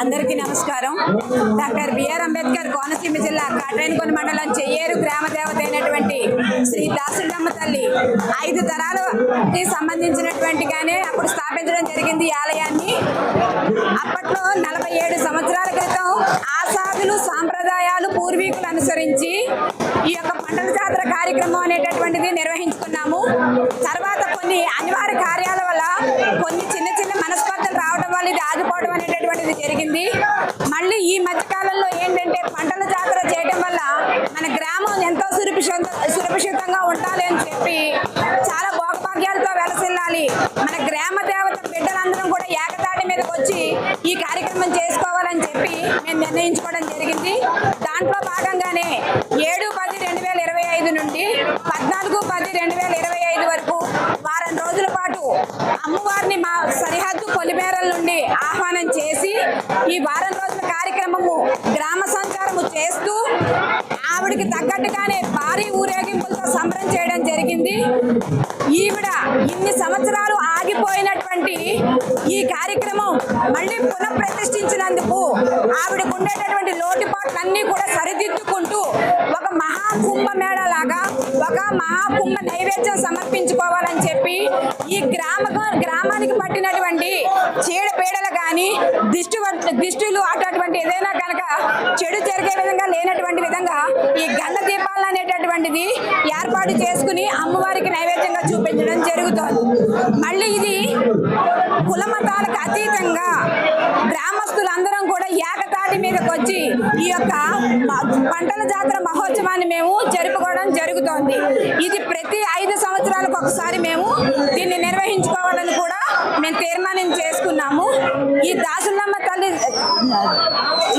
అందరికీ నమస్కారం. Doctor BR Ambedkar Konaseema జిల్లా కాట్రేనికొండ మండలం చెయ్యేరు గ్రామ దేవత అయినటువంటి శ్రీ దాసుడమ్మ తల్లి ఐదు తరాలకి సంబంధించినటువంటిగానే అప్పుడు స్థాపించడం జరిగింది ఈ ఆలయాన్ని. అప్పట్లో నలభై ఏడు సంవత్సరాల క్రితం ఆసాదులు సాంప్రదాయాలు పూర్వీకులు అనుసరించి ఈ యొక్క పంటల జాతర కార్యక్రమం అనేటటువంటిది నిర్వహించుకున్నాము తర్వాత కొన్ని అనివార్య కార్యాల వల్ల కొన్ని చిన్న చిన్న మనస్పర్ధలు రావడం వల్ల ఇది ఆగిపోవడం అనేటటువంటిది జరిగింది మళ్ళీ ఈ మధ్య కాలంలో ఏంటంటే పంటల జాతర చేయడం వల్ల మన గ్రామం ఎంతో సురక్షిత సురక్షితంగా ఉండాలి అని చెప్పి చాలా భోగభాగ్యాలతో వెలసిల్లాలి. మన గ్రామ దేవత బిడ్డలందరం కూడా ఏకతాటి మీదకి వచ్చి ఈ కార్యక్రమం చేసుకోవాలని చెప్పి మేము నిర్ణయించుకోవడం జరిగింది. దాంట్లో భాగంగానే ఏడు పది రెండు వేల ఇరవై ఐదు నుండి పద్నాలుగు పది రెండు వేల ఇరవై ఐదు వరకు వారం రోజుల పాటు అమ్మవారిని మా సరిహద్దు పొలిమేరల నుండి ఆహ్వానం చేసి ఈ వారం రోజులు మళ్ళీ పునః ప్రతిష్ఠించినందుకు ఆవిడకు ఉండేటటువంటి లోటుపాట్లన్నీ కూడా సరిదిద్దుకుంటూ ఒక మహాకుంభ మేళ లాగా ఒక మహాకుంభ నైవేద్యం సమర్పించుకోవాలని చెప్పి ఈ గ్రామ గ్రామానికి పట్టినటువంటి చీడపీడలు కానీ దిష్టి దిష్టిలు అటువంటి ఏదైనా కనుక చెడు జరిగే విధంగా లేనటువంటి విధంగా ఈ గంధ దీపాలు అనేటటువంటిది ఏర్పాటు చేసుకుని అమ్మవారికి నైవేద్యంగా చూపించడం జరుగుతుంది. మళ్ళీ ఇది అతీతంగా గ్రామస్తులందరం కూడా ఏకతాటి మీదకి వచ్చి ఈ యొక్క పంటల జాతర మహోత్సవాన్ని మేము జరుపుకోవడం జరుగుతోంది. ఇది ప్రతి ఐదు సంవత్సరాలకు ఒకసారి మేము దీన్ని నిర్వహించుకోవాలని కూడా మేము తీర్మానం చేసుకున్నాము. ఈ దాసులమ్మ తల్లి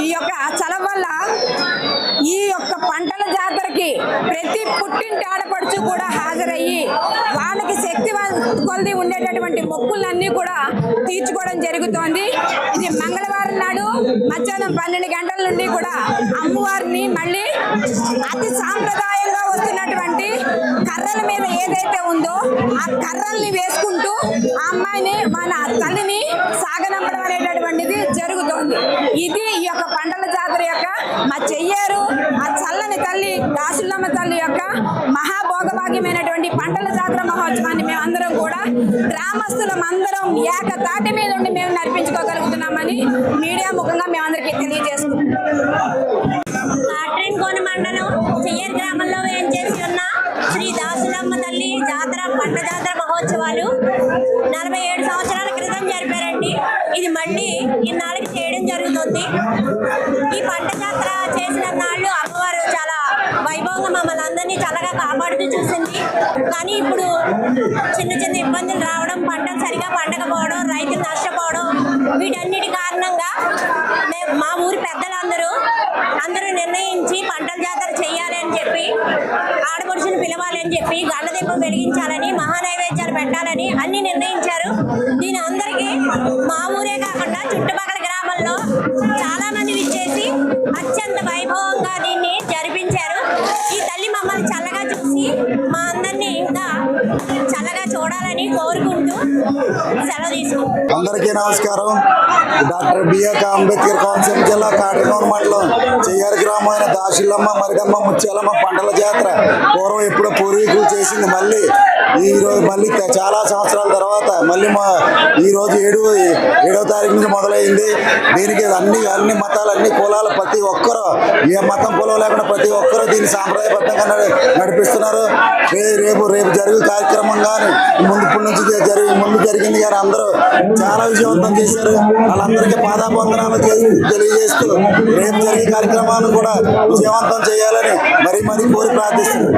ఈ యొక్క చల వల్ల పంటల జాతరకి ప్రతి పుట్టింటి ఆడపడుచు కూడా హాజరయ్యి వాళ్ళకి శక్తి కొలది ఉండేటటువంటి మొక్కులన్నీ కూడా తీర్చుకోవడం జరుగుతోంది. ఇది మంగళవారం నాడు మధ్యాహ్నం పన్నెండు గంటల నుండి కూడా అమ్మవారిని మళ్ళీ అతి సాంప్రదాయంగా వస్తున్నటువంటి కర్రల మీద ఏదైతే ఉందో ఆ కర్రల్ని వేసుకుంటూ ఆ అమ్మాయిని మన తల్లిని సాగనంపడం అనేటటువంటిది జరుగుతోంది. ఇది ఈ యొక్క పంటల జాతర యొక్క మా చెయ్యారు ఆ చల్లని తల్లి దాసులమ్మ తల్లి యొక్క మహాభోగభాగ్యమైనటువంటి పంటల జాతర మహోత్సవాన్ని మేమందరం కూడా గ్రామస్తులం అందరం ఏకతాటి మీద ఉండి మేము నడిపించుకోగలుగుతున్నామని మీడియా ముఖంగా మేమందరం దాసులమ్మ తల్లి జాతర పంట జాతర మహోత్సవాలు. నలభై ఏడు సంవత్సరాల క్రితం జరిపారండి. ఇది మళ్ళీ ఇన్నాళ్ళకి చేయడం జరుగుతుంది. ఈ పంట జాతర చేసిన నాళ్ళు అమ్మవారు చాలా వైభవంగా మమ్మల్ని అందరినీ చల్లగా కాపాడుతూ చూసింది. కానీ ఇప్పుడు చిన్న చిన్న ఇబ్బందులు రావడం పంటలు సరిగా పండకపోవడం రైతులు నష్టపోవడం వీటన్నిటి కారణంగా మేము మా ఊరి పెద్దలందరూ అందరూ నిర్ణయించి పంటల జాతర చేయాలి అని చెప్పి ఆడపడుచుని పిలవాలని చెప్పి గండదీపం వెలిగించాలని మహానైవేద్యాలు పెట్టాలని అన్ని నిర్ణయించారు. దీని అందరికీ మా ఊరే అందరికీ నమస్కారం. డాక్టర్ బిఆర్ అంబేద్కర్ కోనసీమ జిల్లా కాటగూడ మండలం చెయ్యారి గ్రామమైన దాశిల్లమ్మ మరిడమ్మ ముత్యాలమ్మ పంటల జాతర పూర్వం ఎప్పుడో పూర్వీకులు చేసింది. మళ్ళీ ఈ రోజు మళ్ళీ చాలా సంవత్సరాల తర్వాత మళ్ళీ మా ఈరోజు ఏడు ఏడవ తారీఖు నుంచి మొదలైంది. దీనికి అన్ని అన్ని మతాలు అన్ని కులాలు ప్రతి ఒక్కరూ ఏ మతం కులం లేకుండా ప్రతి ఒక్కరూ దీన్ని సాంప్రదాయబద్ధంగా నడిపిస్తున్నారు. రేపు రేపు జరిగే కార్యక్రమం కానీ ముందు ఇప్పటి నుంచి జరిగి ముందు జరిగింది కానీ అందరూ చాలా విజయవంతం చేశారు. వాళ్ళందరికీ పాదాభందనాలు తెలియజేస్తూ రేపు జరిగే కార్యక్రమాన్ని కూడా విజయవంతం చేయాలని మరీ మరీ కోరి ప్రార్థిస్తున్నారు